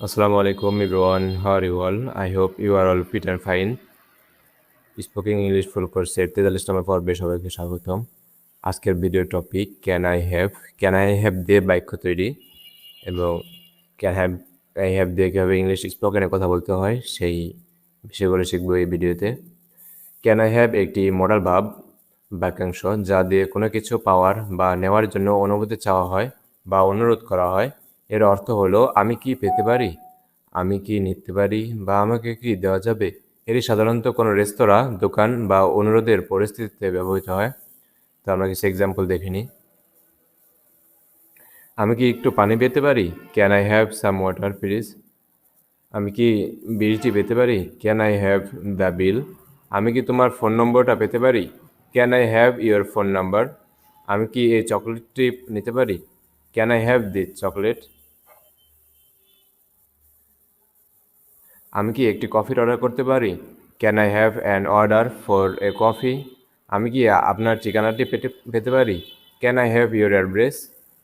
Assalamu alaikum everyone, how are you all? I hope you are all fit and fine. Spoken English full কোর্সের তেতাল্লিশ নম্বর পর্বে সবাইকে স্বাগতম। আজকের video topic can I have can I have দিয়ে বাক্য তৈরি এবং ক্যান হ্যাভ আই হ্যাভ দিয়ে কীভাবে ইংলিশ স্পোকেনে কথা বলতে হয় সেই বিষয়গুলো শিখব এই ভিডিওতে ক্যান আই হ্যাভ একটি মডেল ভাব বাক্যাংশ যা দিয়ে কোনো কিছু পাওয়ার বা নেওয়ার জন্য অনুমতি চাওয়া হয় বা অনুরোধ করা হয়। এর অর্থ হলো, আমি কি পেতে পারি? আমি কি নিতে পারি? বা আমাকে কি দেওয়া যাবে? এটি সাধারণত কোনো রেস্তোরাঁ, দোকান বা অনুরোধের পরিস্থিতিতে ব্যবহৃত হয়। তো আমরা কিছু এক্সাম্পল দেখে নিই। আমি কি একটু পানি পেতে পারি? Can I have some water please আমি কি বিলটি পেতে পারি? Can I have the bill আমি কি তোমার ফোন নম্বরটা পেতে পারি? Can I have your phone number আমি কি এই চকলেটটি নিতে পারি? Can I have this chocolate আমি কি একটি কফির অর্ডার করতে পারি? Can I have an order for a coffee আমি কি আপনার ঠিকানাটি পেতে পেতে পারি? Can I have your address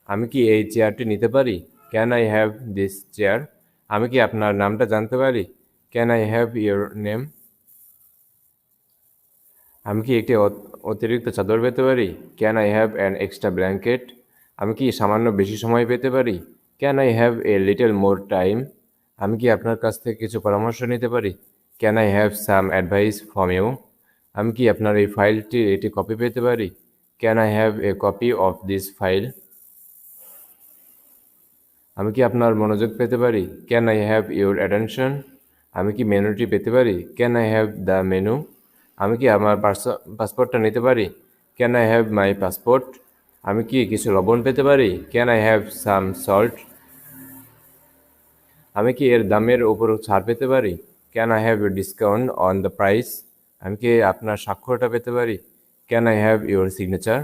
আমি কি এই চেয়ারটি নিতে পারি? Can I have this chair আমি কি আপনার নামটা জানতে পারি? Can I have your name আমি কি একটি অত- অতিরিক্ত চাদর পেতে পারি? Can I have an extra blanket আমি কি সামান্য বেশি সময় পেতে পারি? Can I have a little more time আমি কি আপনার কাছ থেকে কিছু পরামর্শ নিতে পারি? Can I have some advice from you আমি কি আপনার এই ফাইলটির একটি কপি পেতে পারি? Can I have a copy of this file আমি কি আপনার মনোযোগ পেতে পারি? Can I have your attention আমি কি মেনুটি পেতে পারি? Can I have the menu আমি কি আমার পাসপোর্টটা নিতে পারি? Can I have my passport আমি কি কিছু লবণ পেতে পারি? Can I have some salt আমি কি এর দামের উপর ছাড় পেতে পারি? Can I have your discount on the price আমি কি আপনার স্বাক্ষরটা পেতে পারি? Can I have your signature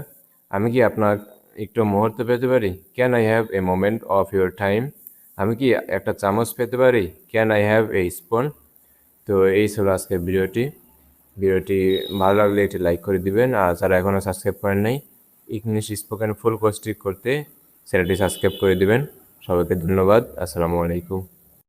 আমি কি আপনার একটু মুহূর্ত পেতে পারি? Can I have a moment of your time আমি কি একটা চামচ পেতে পারি? Can I have a spoon তো এই ছিল আজকের ভিডিওটি। ভিডিওটি ভালো লাগলে একটি লাইক করে দিবেন। আর যারা এখনও সাবস্ক্রাইব করেন নাই ইংলিশ স্পোকেন ফুল কোর্সটি করতে, চ্যানেলটি সাবস্ক্রাইব করে দিবেন। সবাইকে ধন্যবাদ। আসসালামু আলাইকুম।